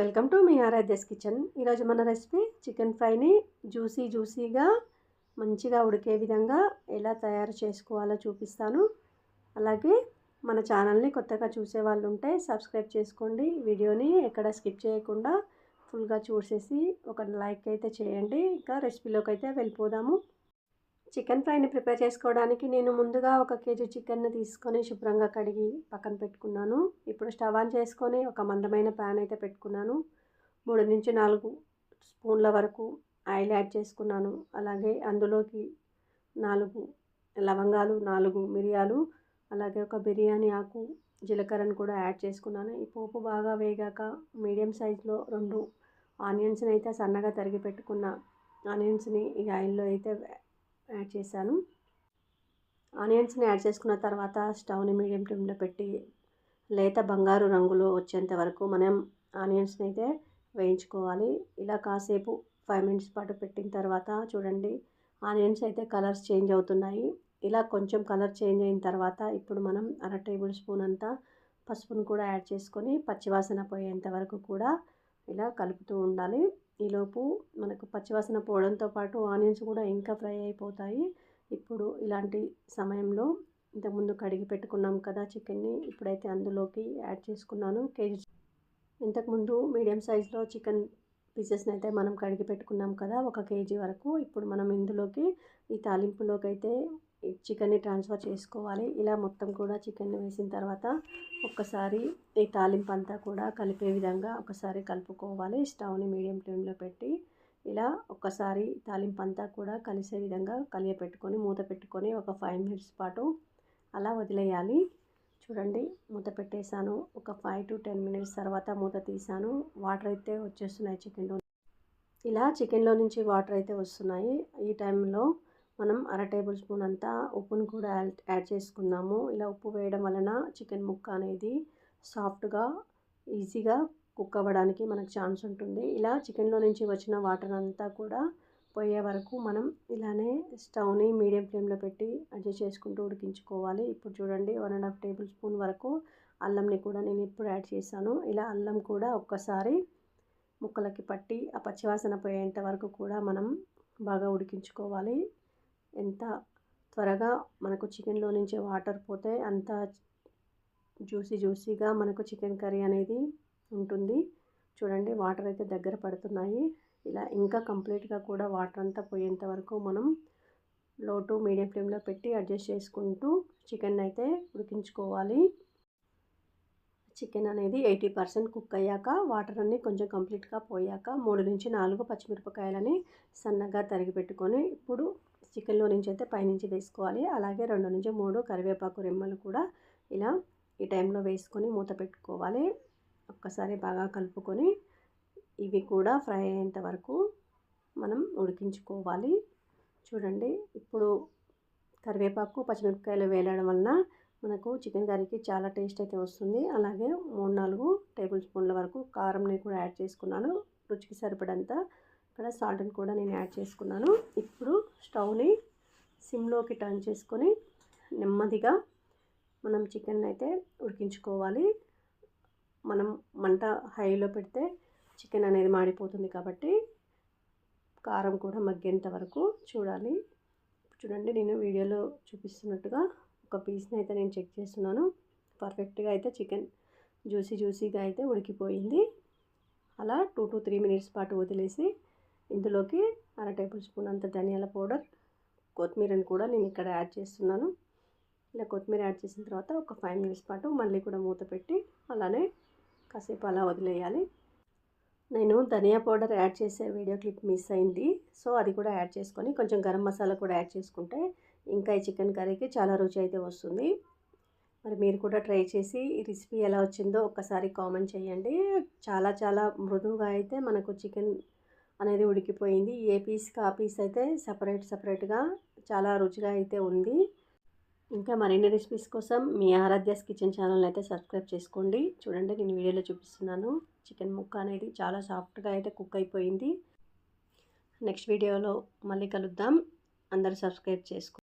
Welcome to మీ Aaradhya's kitchen. ఈరోజు మన రెసిపీ చికెన్ ఫ్రైని జ్యూసీ జ్యూసీగా మంచిగా ఉడికే విధంగా ఎలా తయారు చేసుకోవాలో చూపిస్తాను. అలాగే మన ఛానల్ని కొత్తగా చూసే వాళ్ళు ఉంటే సబ్స్క్రైబ్ చేసుకోండి. వీడియోని ఎక్కడ స్కిప్ చేయకుండా ఫుల్గా చూసేసి ఒక లైక్ అయితే చేయండి. ఇంకా రెసిపీలోకి అయితే వెళ్ళిపోదాము. చికెన్ ఫ్రైని ప్రిపేర్ చేసుకోవడానికి నేను ముందుగా ఒక కేజీ చికెన్ని తీసుకొని శుభ్రంగా కడిగి పక్కన పెట్టుకున్నాను. ఇప్పుడు స్టవ్ ఆన్ చేసుకొని ఒక మందమైన ప్యాన్ అయితే పెట్టుకున్నాను. మూడు నుంచి నాలుగు స్పూన్ల వరకు ఆయిల్ యాడ్ చేసుకున్నాను. అలాగే అందులోకి నాలుగు లవంగాలు నాలుగు మిరియాలు అలాగే ఒక బిర్యానీ ఆకు జీలకర్రను కూడా యాడ్ చేసుకున్నాను. ఈ పోపు బాగా వేగాక మీడియం సైజులో రెండు ఆనియన్స్ని అయితే సన్నగా తరిగి పెట్టుకున్న ఆనియన్స్ని ఈ ఆయిల్లో అయితే యాడ్ చేశాను. ఆనియన్స్ని యాడ్ చేసుకున్న తర్వాత స్టవ్ని మీడియం ఫ్లేమ్లో పెట్టి లేత బంగారు రంగులో వచ్చేంత వరకు మనం ఆనియన్స్ని అయితే వేయించుకోవాలి. ఇలా కాసేపు ఫైవ్ మినిట్స్ పాటు పెట్టిన తర్వాత చూడండి ఆనియన్స్ అయితే కలర్స్ చేంజ్ అవుతున్నాయి. ఇలా కొంచెం కలర్ చేంజ్ అయిన తర్వాత ఇప్పుడు మనం అర టేబుల్ స్పూన్ అంతా పసుపును కూడా యాడ్ చేసుకొని పచ్చివాసన పోయేంత వరకు కూడా ఇలా కలుపుతూ ఉండాలి. ఈలోపు మనకు పచ్చివాసన పోవడంతో పాటు ఆనియన్స్ కూడా ఇంకా ఫ్రై అయిపోతాయి. ఇప్పుడు ఇలాంటి సమయంలో ఇంతకుముందు కడిగి పెట్టుకున్నాం కదా చికెన్ని ఇప్పుడైతే అందులోకి యాడ్ చేసుకున్నాను కేజీ. ఇంతకుముందు మీడియం సైజులో చికెన్ పీసెస్ని అయితే మనం కడిగి పెట్టుకున్నాం కదా ఒక కేజీ వరకు. ఇప్పుడు మనం ఇందులోకి ఈ తాలింపులోకి అయితే చికెన్ని ట్రాన్స్ఫర్ చేసుకోవాలి. ఇలా మొత్తం కూడా చికెన్ వేసిన తర్వాత ఒక్కసారి ఈ తాలింపు అంతా కూడా కలిపే విధంగా ఒకసారి కలుపుకోవాలి. స్టవ్ని మీడియం ఫ్లేమ్లో పెట్టి ఇలా ఒక్కసారి తాలింపు అంతా కూడా కలిసే విధంగా కలియపెట్టుకొని మూత పెట్టుకొని ఒక ఫైవ్ మినిట్స్ పాటు అలా వదిలేయాలి. చూడండి మూత పెట్టేశాను. ఒక ఫైవ్ టు టెన్ మినిట్స్ తర్వాత మూత తీసాను వాటర్ అయితే వచ్చేస్తున్నాయి చికెన్లో. ఇలా చికెన్లో నుంచి వాటర్ అయితే వస్తున్నాయి. ఈ టైంలో మనం అర టేబుల్ స్పూన్ అంతా ఉప్పును కూడా యాడ్ చేసుకుందాము. ఇలా ఉప్పు వేయడం వలన చికెన్ ముక్క అనేది సాఫ్ట్గా ఈజీగా కుక్ అవ్వడానికి మనకు ఛాన్స్ ఉంటుంది. ఇలా చికెన్లో నుంచి వచ్చిన వాటర్ అంతా కూడా పోయే వరకు మనం ఇలానే స్టవ్ని మీడియం ఫ్లేమ్లో పెట్టి అడ్జస్ట్ చేసుకుంటూ ఉడికించుకోవాలి. ఇప్పుడు చూడండి one and half tablespoon వరకు అల్లంని కూడా నేను ఇప్పుడు యాడ్ చేశాను. ఇలా అల్లం కూడా ఒక్కసారి ముక్కలకి పట్టి ఆ పచ్చివాసన పోయేంత వరకు కూడా మనం బాగా ఉడికించుకోవాలి. ఎంత త్వరగా మనకు చికెన్లో నుంచి వాటర్ పోతే అంత జ్యూసీ జ్యూసీగా మనకు చికెన్ కర్రీ అనేది ఉంటుంది. చూడండి వాటర్ అయితే దగ్గర పడుతున్నాయి. ఇలా ఇంకా కంప్లీట్గా కూడా వాటర్ అంతా పోయేంత వరకు మనం లో టు మీడియం ఫ్లేమ్లో పెట్టి అడ్జస్ట్ చేసుకుంటూ చికెన్ అయితే ఉడికించుకోవాలి. చికెన్ అనేది ఎయిటీ పర్సెంట్ కుక్ అయ్యాక వాటర్ అన్నీ కొంచెం కంప్లీట్గా పోయాక మూడు నుంచి నాలుగు పచ్చిమిరపకాయలని సన్నగా తరిగి పెట్టుకొని ఇప్పుడు చికెన్లో నుంచి అయితే పైనుంచి వేసుకోవాలి. అలాగే రెండు నుంచి మూడు కరివేపాకు రెమ్మలు కూడా ఇలా ఈ టైంలో వేసుకొని మూత పెట్టుకోవాలి. ఒక్కసారి బాగా కలుపుకొని ఇవి కూడా ఫ్రై అయ్యేంత వరకు మనం ఉడికించుకోవాలి. చూడండి ఇప్పుడు కరివేపాకు పచ్చిమిరపకాయలు వేయడం వలన మనకు చికెన్ కర్రీకి చాలా టేస్ట్ అయితే వస్తుంది. అలాగే మూడు నాలుగు టేబుల్ స్పూన్ల వరకు కారంని కూడా యాడ్ చేసుకున్నాను. రుచికి సరిపడంత ఇక్కడ సాల్ట్ని కూడా నేను యాడ్ చేసుకున్నాను. ఇప్పుడు స్టవ్ని సిమ్లోకి టర్న్ చేసుకొని నెమ్మదిగా మనం చికెన్ అయితే ఉడికించుకోవాలి. మనం మంట హైలో పెడితే చికెన్ అనేది మాడిపోతుంది కాబట్టి కారం కూడా మగ్గేంత వరకు చూడాలి. చూడండి నేను వీడియోలో చూపిస్తున్నట్టుగా ఒక పీస్ని అయితే నేను చెక్ చేస్తున్నాను. పర్ఫెక్ట్గా అయితే చికెన్ జ్యూసీ జ్యూసీగా అయితే ఉడికిపోయింది. అలా టూ టు త్రీ మినిట్స్ పాటు వదిలేసి ఇందులోకి అర టేబుల్ స్పూన్ అంత ధనియాల పౌడర్ కొత్తిమీరని కూడా నేను ఇక్కడ యాడ్ చేస్తున్నాను. ఇలా కొత్తిమీర యాడ్ చేసిన తర్వాత ఒక ఫైవ్ మినిట్స్ పాటు మళ్ళీ కూడా మూత పెట్టి అలానే కాసేపు అలా వదిలేయాలి. నేను ధనియా పౌడర్ యాడ్ చేసే వీడియో క్లిప్ మిస్ అయింది సో అది కూడా యాడ్ చేసుకొని కొంచెం గరం మసాలా కూడా యాడ్ చేసుకుంటే ఇంకా ఈ చికెన్ కర్రీకి చాలా రుచి అయితే వస్తుంది. మరి మీరు కూడా ట్రై చేసి ఈ రెసిపీ ఎలా వచ్చిందో ఒక్కసారి కామెంట్ చేయండి. చాలా చాలా మృదువుగా అయితే మనకు చికెన్ అనేది ఉడికిపోయింది. ఏ పీస్కి ఆ పీస్ అయితే సపరేట్ సపరేట్గా చాలా రుచిగా అయితే ఉంది. ఇంకా మరిన్ని రెసిపీస్ కోసం మీ ఆరాధ్యాస్ కిచెన్ ఛానల్ అయితే సబ్స్క్రైబ్ చేసుకోండి. చూడండి నేను వీడియోలో చూపిస్తున్నాను. చికెన్ ముక్క అనేది చాలా సాఫ్ట్గా అయితే కుక్ అయిపోయింది. నెక్స్ట్ వీడియోలో మళ్ళీ కలుద్దాం. అందరూ సబ్స్క్రైబ్ చేసుకోండి